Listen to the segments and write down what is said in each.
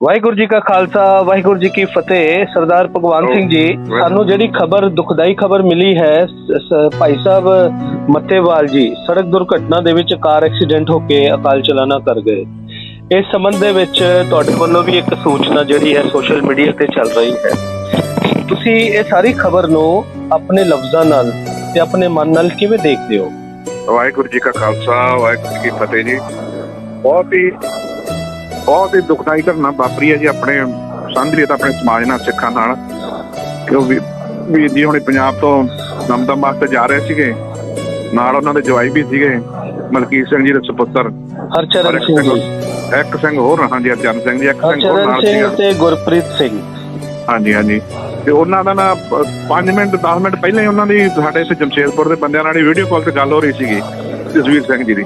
ਵਾਹਿਗੁਰੂ ਜੀ ਕਾ ਖਾਲਸਾ ਵਾਹਿਗੁਰੂ ਜੀ ਕੀ ਫਤਿਹ। ਸਰਦਾਰ ਭਗਵਾਨ ਸਿੰਘ ਜੀ ਸਾਨੂੰ ਜਿਹੜੀ ਖਬਰ ਦੁਖਦਾਈ ਖਬਰ ਮਿਲੀ ਹੈ ਭਾਈ ਸਾਹਿਬ ਮੱਤੇਵਾਲ ਜੀ ਸੜਕ ਦੁਰਘਟਨਾ ਦੇ ਵਿੱਚ ਕਾਰ ਐਕਸੀਡੈਂਟ ਹੋ ਕੇ ਅਕਾਲ ਚਲਾਣਾ ਕਰ ਗਏ। ਇਸ ਸੰਬੰਧ ਦੇ ਵਿੱਚ ਤੁਹਾਡੇ ਵੱਲੋਂ ਵੀ ਇੱਕ ਸੂਚਨਾ ਜਿਹੜੀ ਹੈ ਸੋਸ਼ਲ ਮੀਡੀਆ ਤੇ ਚੱਲ ਰਹੀ ਹੈ। ਤੁਸੀਂ ਇਹ ਸਾਰੀ ਖਬਰ ਨੂੰ ਆਪਣੇ ਲਫ਼ਜ਼ਾਂ ਨਾਲ ਤੇ ਆਪਣੇ ਮਨ ਨਾਲ ਕਿਵੇਂ ਦੇਖਦੇ ਹੋ? ਵਾਹਿਗੁਰੂ ਜੀ ਕਾ ਖਾਲਸਾ ਵਾਹਿਗੁਰੂ ਜੀ ਕੀ ਫਤਿਹ ਜੀ। ਬਹੁਤ ਹੀ ਬਹੁਤ ਹੀ ਦੁਖਦਾਈ ਘਟਨਾ ਵਾਪਰੀ ਹੈ ਜੀ ਆਪਣੇ ਸੰਗਰੀਤ ਆਪਣੇ ਸਮਾਜ ਨਾਲ ਸਿੱਖਾਂ ਨਾਲ। ਕਿ ਉਹ ਵੀ ਜੀ ਹੁਣੇ ਪੰਜਾਬ ਤੋਂ ਦਮਦਮ ਵਾਸਤੇ ਜਾ ਰਹੇ ਸੀਗੇ। ਨਾਲ ਉਹਨਾਂ ਦੇ ਜਵਾਈ ਵੀ ਸੀਗੇ ਮਲਕੀਤ ਸਿੰਘ ਜੀ ਦੇ ਸੁਪੁੱਤਰ। ਹਰਚਰਨ ਸਿੰਘ ਜੀ। ਇੱਕ ਸਿੰਘ ਹੋਰ ਹਾਂਜੀ ਅਰਜਨ ਸਿੰਘ ਜੀ ਇੱਕ ਸਿੰਘ ਹੋਰ ਹਰਚਰਨ ਨਾਲ ਸੀਗਾ। ਤੇ ਗੁਰਪ੍ਰੀਤ ਸਿੰਘ। ਹਾਂਜੀ ਹਾਂਜੀ। ਤੇ ਉਹਨਾਂ ਦਾ ਨਾ 5 ਮਿੰਟ 10 ਮਿੰਟ ਪਹਿਲਾਂ ਹੀ ਉਹਨਾਂ ਦੀ ਸਾਡੇ ਇੱਥੇ ਜਮਸ਼ੇਦਪੁਰ ਦੇ ਬੰਦਿਆਂ ਨਾਲ ਵੀਡੀਓ ਕਾਲ ਤੇ ਗੱਲ ਹੋ ਰਹੀ ਸੀਗੀ ਜਸਵੀਰ ਸਿੰਘ ਜੀ ਦੀ।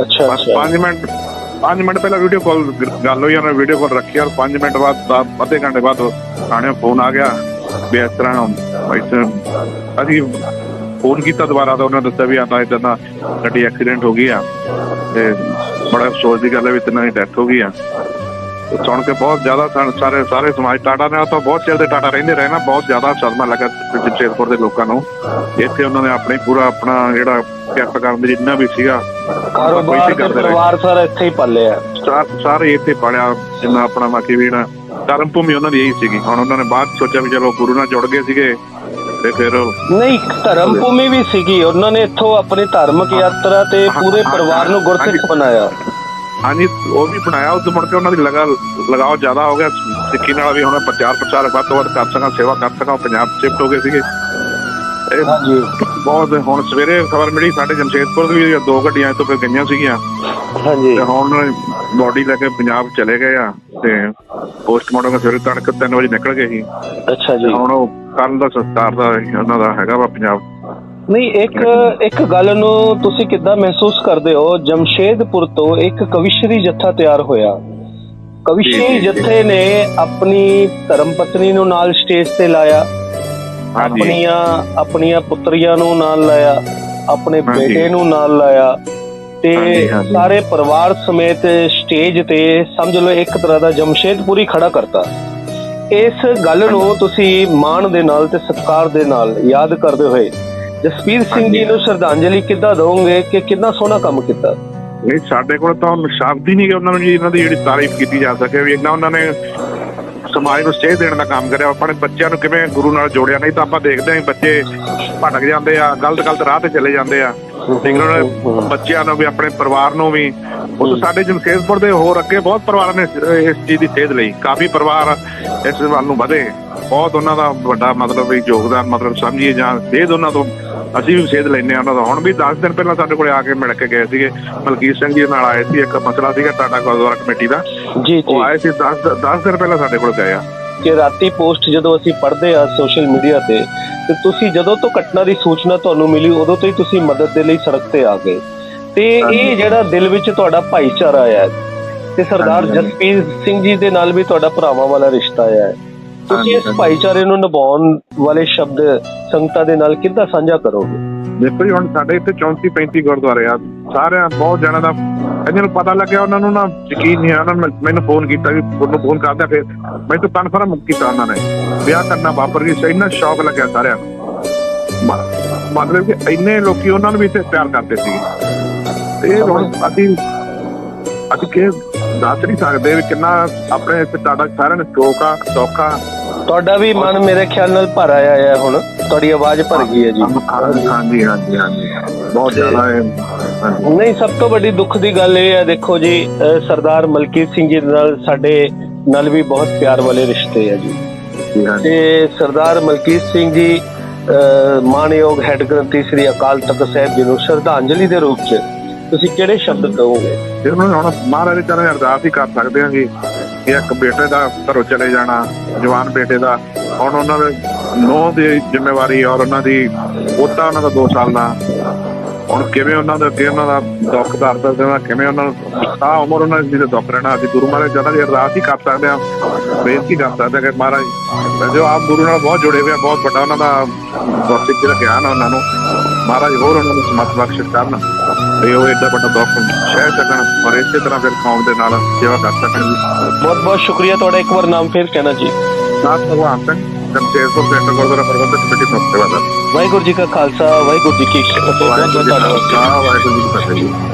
ਅੱਛਾ ਬਸ ਅੱਛਾ 5 ਮਿੰਟ 5 ਮਿੰਟ ਪਹਿਲਾਂ ਵੀਡੀਓ ਕਾਲ ਗੱਲ ਹੋਈ ਉਹਨੇ ਵੀਡੀਓ ਕਾਲ ਰੱਖੀ ਔਰ 5 ਮਿੰਟ ਬਾਅਦ ਅੱਧੇ ਘੰਟੇ ਬਾਅਦ ਥਾਣੇ ਫੋਨ ਆ ਗਿਆ, ਵੀ ਇਸ ਤਰ੍ਹਾਂ ਇੱਥੇ ਅਸੀਂ ਫੋਨ ਕੀਤਾ ਦੁਬਾਰਾ ਤਾਂ ਉਹਨਾਂ ਦੱਸਿਆ ਵੀ ਆਂਦਾ ਇਦਾਂ ਦਾ ਗੱਡੀ ਐਕਸੀਡੈਂਟ ਹੋ ਗਈ ਆ ਤੇ ਬੜਾ ਅਫਸੋਸ ਦੀ ਗੱਲ ਹੈ ਵੀ ਤਿੰਨਾਂ ਦੀ ਡੈਥ ਹੋ ਗਈ ਆ। ਸੁਣ ਕੇ ਬਹੁਤ ਜ਼ਿਆਦਾ ਸਾਰੇ ਸਾਰੇ ਸਮਾਜ, ਟਾਟਾ ਨਾਲ ਤਾਂ ਬਹੁਤ ਚਿਰ ਦੇ ਟਾਟਾ ਰਹਿੰਦੇ ਰਹੇ ਨਾ, ਬਹੁਤ ਜ਼ਿਆਦਾ ਸਦਮਾ ਲੱਗਾ ਜਮਸ਼ੇਦਪੁਰ ਦੇ ਲੋਕਾਂ ਨੂੰ। ਇੱਥੇ ਉਹਨਾਂ ਨੇ ਆਪਣੇ ਪੂਰਾ ਆਪਣਾ ਜਿਹੜਾ ਕਿਰਤ ਕਰਨ ਦੇ ਜਿੰਨਾ ਵੀ ਸੀਗਾ ਕਾਰੋਬਾਰ ਤੇ। ਪਰਿਵਾਰ ਸਾਰਾ ਇੱਥੇ ਹੀ ਪਲਿਆ ਸਾ- ਸਾਰੇ ਇੱਥੇ ਪੜਿਆ ਜਿੰਨਾ ਆਪਣਾ ਬਾਕੀ ਵੀ ਨਾ ਧਰਮ ਭੂਮੀ ਉਹਨਾਂ ਦੀ ਇਹੀ ਸੀਗੀ। ਹੁਣ ਉਹਨਾਂ ਨੇ ਬਾਅਦ ਸੋਚਿਆ ਵੀ ਚਲੋ ਗੁਰੂ ਨਾਲ ਜੁੜ ਗਏ ਸੀਗੇ ਤੇ ਫਿਰ ਨਹੀਂ ਧਰਮ ਭੂਮੀ ਵੀ ਸੀਗੀ। ਉਹਨਾਂ ਨੇ ਇੱਥੋਂ ਆਪਣੀ ਧਾਰਮਿਕ ਯਾਤਰਾ ਤੇ ਪੂਰੇ ਪਰਿਵਾਰ ਨੂੰ ਗੁਰਸਿੱਖ। ਬਣਾਇਆ। ਹਾਂਜੀ ਉਹ ਵੀ ਬਣਾਇਆ ਉਸ ਮੁੜ ਕੇ ਉਹਨਾਂ ਦੀ ਲਗਾ ਲਗਾਓ ਜ਼ਿਆਦਾ ਹੋ ਗਿਆ। ਸਿੱਖੀ ਨਾਲ ਵੀ ਹੁਣ ਪ੍ਰਚਾਰ ਪ੍ਰਚਾਰ ਵੱਧ ਤੋਂ ਵੱਧ ਕਰ ਸਕਾਂ ਸੇਵਾ ਕਰ ਸਕਾਂ ਪੰਜਾਬ ਸ਼ਿਫਟ ਹੋ ਗਏ ਸੀਗੇ। ਇਹ ਬਹੁਤ ਹੁਣ ਸਵੇਰੇ ਖਬਰ ਮਿਲੀ ਸਾਡੇ ਜਮਸ਼ੇਦਪੁਰ ਦੀ ਵੀ ਦੋ ਗੱਡੀਆਂ ਇੱਥੋਂ ਫਿਰ ਗਈਆਂ ਸੀਗੀਆਂ। ਹਾਂਜੀ। ਤੇ ਹੁਣ ਬੋਡੀ ਲੈ ਕੇ ਪੰਜਾਬ ਚਲੇ ਗਏ ਆ ਤੇ ਪੋਸਟਮਾਰਟਮ ਸਵੇਰੇ ਤੜਕੇ 3 ਵਜੇ ਨਿਕਲ ਗਏ ਸੀ। ਅੱਛਾ ਜੀ। ਹੁਣ ਉਹ ਕੱਲ ਦਾ ਸੰਸਕਾਰ ਦਾ ਉਹਨਾਂ ਦਾ ਹੈਗਾ ਵਾ ਪੰਜਾਬ। ਨਹੀਂ ਇੱਕ ਇੱਕ ਗੱਲ ਨੂੰ ਤੁਸੀਂ ਕਿੱਦਾਂ ਮਹਿਸੂਸ ਕਰਦੇ ਹੋ? ਜਮਸ਼ੇਦਪੁਰ ਤੋਂ ਇੱਕ ਕਵਿਸ਼ਰੀ ਜੱਥਾ ਤਿਆਰ ਹੋਇਆ। ਕਵਿਸ਼ਰੀ। ਜੱਥੇ ਨੇ ਆਪਣੀ ਧਰਮ ਪਤਨੀ ਨੂੰ ਨਾਲ ਸਟੇਜ ਤੇ ਲਾਇਆ। ਆਪਣੀਆਂ ਆਪਣੀਆਂ ਪੁੱਤਰੀਆਂ ਨੂੰ ਨਾਲ ਲਾਇਆ ਆਪਣੇ। ਬੇਟੇ ਨੂੰ ਨਾਲ ਲਾਇਆ ਤੇ। ਸਾਰੇ ਪਰਿਵਾਰ ਸਮੇਤ ਸਟੇਜ ਤੇ ਸਮਝ ਲਓ ਇੱਕ ਤਰ੍ਹਾਂ ਦਾ ਜਮਸ਼ੇਦਪੁਰੀ ਖੜਾ ਕਰਤਾ ਇਸ ਗੱਲ ਨੂੰ ਤੁਸੀਂ ਮਾਣ ਦੇ ਨਾਲ ਤੇ ਸਤਿਕਾਰ ਦੇ ਨਾਲ ਯਾਦ ਕਰਦੇ ਹੋਏ ਜਸਪੀਰ ਸਿੰਘ ਜੀ। ਨੂੰ ਸ਼ਰਧਾਂਜਲੀ ਕਿੱਦਾਂ ਦਵੋਗੇ ਕਿ ਕਿੰਨਾ ਸੋਹਣਾ ਕੰਮ ਕੀਤਾ ਨਹੀਂ ਸਾਡੇ ਕੋਲ ਤਾਂ ਸ਼ਬਦ ਹੀ ਨਹੀਂ ਕਿ ਉਹਨਾਂ ਨੂੰ ਜੀ ਇਹਨਾਂ ਦੀ ਜਿਹੜੀ ਤਾਰੀਫ ਕੀਤੀ ਜਾ ਸਕੇ ਵੀ ਇੰਨਾ ਉਹਨਾਂ ਨੇ ਸਮਾਜ ਨੂੰ ਸੇਧ ਦੇਣ ਦਾ ਕੰਮ ਕਰਿਆ, ਆਪਣੇ ਬੱਚਿਆਂ ਨੂੰ ਕਿਵੇਂ ਗੁਰੂ ਨਾਲ ਜੋੜਿਆ? ਨਹੀਂ ਤਾਂ ਆਪਾਂ ਦੇਖਦੇ ਹਾਂ ਵੀ ਬੱਚੇ ਭਟਕ ਜਾਂਦੇ ਆ, ਗਲਤ ਗਲਤ ਰਾਹ ਤੇ ਚਲੇ ਜਾਂਦੇ ਆ। ਲੇਕਿਨ ਬੱਚਿਆਂ ਨੂੰ ਵੀ, ਆਪਣੇ ਪਰਿਵਾਰ ਨੂੰ ਵੀ। ਉਹ ਸਾਡੇ ਜਮਸ਼ੇਦਪੁਰ ਦੇ ਹੋਰ ਅੱਗੇ ਬਹੁਤ ਪਰਿਵਾਰਾਂ ਨੇ ਇਸ- ਇਸ ਚੀਜ਼ ਦੀ ਸੇਧ ਲਈ। ਕਾਫੀ ਪਰਿਵਾਰ ਇਸ ਵੱਲ ਨੂੰ ਵਧੇ। ਬਹੁਤ ਉਹਨਾਂ ਦਾ ਵੱਡਾ ਮਤਲਬ ਵੀ ਯੋਗਦਾਨ, ਮਤਲਬ ਸਮਝੀਏ ਜਾਂ ਸੇਧ ਉਹਨਾਂ ਤੋਂ ਅਸੀਂ ਵੀ ਸੇਧ ਲੈਂਦੇ ਆ ਉਹਨਾਂ ਦਾ। ਹੁਣ ਵੀ 10 ਦਿਨ ਪਹਿਲਾਂ ਸਾਡੇ ਕੋਲੇ ਆ ਕੇ ਮਿਲ ਕੇ ਗਏ ਸੀਗੇ। ਮਲਕੀਤ ਸਿੰਘ ਜੀ ਨਾਲ ਆਏ ਸੀ ਇੱਕ ਮਸਲਾ ਸੀਗਾ ਟਾਟਾ ਗੁਰਦੁਆਰਾ ਕਮੇਟੀ ਦਾ। ਜੀ ਜੀ। ਉਹ ਆਏ ਸੀ 10 10 ਦਿਨ ਪਹਿਲਾਂ ਸਾਡੇ ਕੋਲ ਗਏ ਆ। ਕਿ ਰਾਤੀ ਪੋਸਟ ਜਦੋਂ ਅਸੀਂ ਪੜ੍ਹਦੇ ਆ ਸੋਸ਼ਲ ਮੀਡੀਆ ਤੇ ਤੇ ਤੁਸੀਂ ਜਦੋਂ ਤੋਂ ਘਟਨਾ ਦੀ ਸੂਚਨਾ ਤੁਹਾਨੂੰ ਮਿਲੀ ਉਦੋਂ ਤੋਂ ਹੀ ਤੁਸੀਂ ਮਦਦ ਦੇ ਲਈ ਸੜਕ ਤੇ ਆ ਗਏ। ਤੇ। ਇਹ ਜਿਹੜਾ ਦਿਲ ਵਿੱਚ ਤੁਹਾਡਾ ਭਾਈਚਾਰਾ ਹੈ ਤੇ ਸਰਦਾਰ। ਜਸਪੀਰ ਸਿੰਘ ਜੀ ਦੇ ਨਾਲ ਵੀ ਤੁਹਾਡਾ ਭਰਾਵਾਂ ਵਾਲਾ ਰਿਸ਼ਤਾ ਹੈ। ਤੁਸੀਂ ਇਸ। ਭਾਈਚਾਰੇ ਨੂੰ ਨਿਭਾਉਣ ਵਾਲੇ ਸ਼ਬਦ ਸੰਗਤਾਂ ਦੇ ਨਾਲ ਕਿੱਦਾਂ ਸਾਂਝਾ ਕਰੋਗੇ? ਦੇਖੋ ਜੀ ਹੁਣ ਸਾਡੇ ਇੱਥੇ 34 35 ਗੁਰਦੁਆਰੇ ਆ। ਸਾਰਿਆਂ ਬਹੁਤ ਜਣਾਂ ਦਾ ਇਹਨਾਂ ਨੂੰ ਪਤਾ ਲੱਗਿਆ ਉਹਨਾਂ ਨੂੰ ਨਾ ਯਕੀਨ ਨਹੀਂ ਉਹਨਾਂ ਨੇ ਮੈਨੂੰ ਫੋਨ ਕੀਤਾ ਵੀ ਤੁਹਾਨੂੰ ਫੋਨ ਕਰਦਾ ਫਿਰ ਮੈਂ ਤਾਂ ਕਨਫਰਮ ਕੀਤਾ ਉਹਨਾਂ ਨੇ। ਵਿਆਹ ਕਰਨਾ ਵਾਪਰ ਗਈ ਸੀ ਇੰਨਾ ਸ਼ੌਕ ਲੱਗਿਆ ਸਾਰਿਆਂ ਨੂੰ। ਮਤਲਬ ਕਿ ਇੰਨੇ ਲੋਕੀ ਉਹਨਾਂ ਨੂੰ ਵੀ ਇੱਥੇ ਪਿਆਰ ਕਰਦੇ ਸੀ ਤੇ ਇਹ ਹੁਣ ਅਸੀਂ ਕਿ ਦੱਸ ਨਹੀਂ ਸਕਦੇ ਵੀ ਕਿੰਨਾ ਆਪਣੇ ਇੱਥੇ ਤੁਹਾਡਾ ਸਾਰਿਆਂ ਨੂੰ ਸ਼ੌਕ ਆ ਸੌਖਾ। ਤੁਹਾਡਾ ਵੀ ਮਨ ਮੇਰੇ ਖਿਆਲ ਨਾਲ ਭਰ ਆਇਆ ਹੈ ਹੁਣ। ਤੁਹਾਡੀ ਆਵਾਜ਼ ਭਰ ਗਈ ਹੈ ਜੀ। ਹਾਂਜੀ ਹਾਂਜੀ ਹਾਂਜੀ ਬਹੁਤ ਜ਼ਿਆਦਾ ਹੈ। ਨਹੀਂ ਸਭ ਤੋਂ ਵੱਡੀ ਦੁੱਖ ਦੀ ਗੱਲ ਇਹ ਹੈ ਦੇਖੋ ਜੀ ਸਰਦਾਰ ਮਲਕੀਤ ਸਿੰਘ ਜੀ ਨਾਲ ਸਾਡੇ ਨਾਲ ਵੀ ਬਹੁਤ ਪਿਆਰ ਵਾਲੇ ਰਿਸ਼ਤੇ ਹੈ ਜੀ। ਤੇ ਸਰਦਾਰ ਮਲਕੀਤ ਸਿੰਘ ਜੀ ਮਾਨਯੋਗ ਹੈੱਡ ਗ੍ਰੰਥੀ ਸ੍ਰੀ ਅਕਾਲ ਤਖਤ ਸਾਹਿਬ ਜੀ ਨੂੰ ਸ਼ਰਧਾਂਜਲੀ ਦੇ ਰੂਪ 'ਚ ਤੁਸੀਂ ਕਿਹੜੇ ਸ਼ਬਦ ਕਹੋਗੇ? ਫਿਰ ਉਹਨਾਂ ਨੂੰ ਹੁਣ ਮਹਾਰਾਜ ਦੇ ਚਰਨ ਅਰਦਾਸ ਹੀ ਕਰ ਸਕਦੇ ਹਾਂ ਜੀ ਕਿ ਇੱਕ ਬੇਟੇ ਦਾ ਘਰੋਂ ਚਲੇ ਜਾਣਾ, ਜਵਾਨ ਬੇਟੇ ਦਾ। ਹੁਣ ਉਹਨਾਂ ਦੇ ਨੌ ਦੀ ਜ਼ਿੰਮੇਵਾਰੀ ਔਰ ਉਹਨਾਂ ਦੀ ਪੋਤਾ ਉਹਨਾਂ ਦਾ 2 ਸਾਲ ਦਾ। ਹੁਣ ਕਿਵੇਂ ਉਹਨਾਂ ਦੇ ਅੱਗੇ ਉਹਨਾਂ ਦਾ ਦੁੱਖ ਦਰਦ ਦੇਣਾ ਕਿਵੇਂ ਉਹਨਾਂ ਨੂੰ ਆ ਉਮਰ ਉਹਨਾਂ ਦੀ ਜਿਹਦੇ ਦੁੱਖ ਰਹਿਣਾ, ਅਸੀਂ ਗੁਰੂ ਮਹਾਰਾਜ ਜਨਾਂ ਦੀ ਅਰਦਾਸ ਹੀ ਕਰ ਸਕਦੇ ਹਾਂ, ਬੇਨਤੀ ਕਰ ਸਕਦੇ ਹਾਂ ਕਿ ਮਹਾਰਾਜ, ਜੋ ਆਪ ਗੁਰੂ ਨਾਲ ਬਹੁਤ ਜੁੜੇ ਹੋਏ ਆ, ਬਹੁਤ ਵੱਡਾ ਉਹਨਾਂ ਦਾ ਗੁਰਸਿੱਖੀ ਦਾ ਗਿਆਨ ਆ ਉਹਨਾਂ ਨੂੰ ਮਹਾਰਾਜ ਹੋਰ ਉਹਨਾਂ ਨੂੰ ਸਮਤ ਬਖਸ਼ ਕਰਨ। ਤੇ ਉਹ ਏਡਾ ਵੱਡਾ ਦੁੱਖ ਸਹਿ ਸਕਣ ਔਰ ਇਸੇ ਤਰ੍ਹਾਂ ਫਿਰ ਕੌਮ ਦੇ ਨਾਲ ਸੇਵਾ ਕਰ ਸਕਣ ਜੀ। ਬਹੁਤ ਬਹੁਤ ਸ਼ੁਕਰੀਆ ਤੁਹਾਡਾ ਇੱਕ ਵਾਰ ਨਾਮ ਫੇਰ ਕਹਿਣਾ ਜੀ। ਨਾਥ ਭਗਵਾਨ ਸਿੰਘ ਜਮਸ਼ੇਦਪੁਰ ਸੈਂਟਰ ਗੁਰਦੁਆਰਾ ਪ੍ਰਬੰਧਕ ਕਮੇਟੀ ਤੋਂ ਸੇਵਾਦਾਰ ਵਾਹਿਗੁਰੂ ਜੀ ਕਾ ਖਾਲਸਾ ਵਾਹਿਗੁਰੂ ਜੀ ਕੀ ਫਤਿਹ। ਬਹੁਤ ਵਾਹਿਗੁਰੂ ਬਹੁਤ ਜੀ ਕਾ ਧੰਨਵਾਦ। ਖਾਲਸਾ ਵਾਹਿਗੁਰੂ ਜੀ ਕੀ ਫਤਿਹ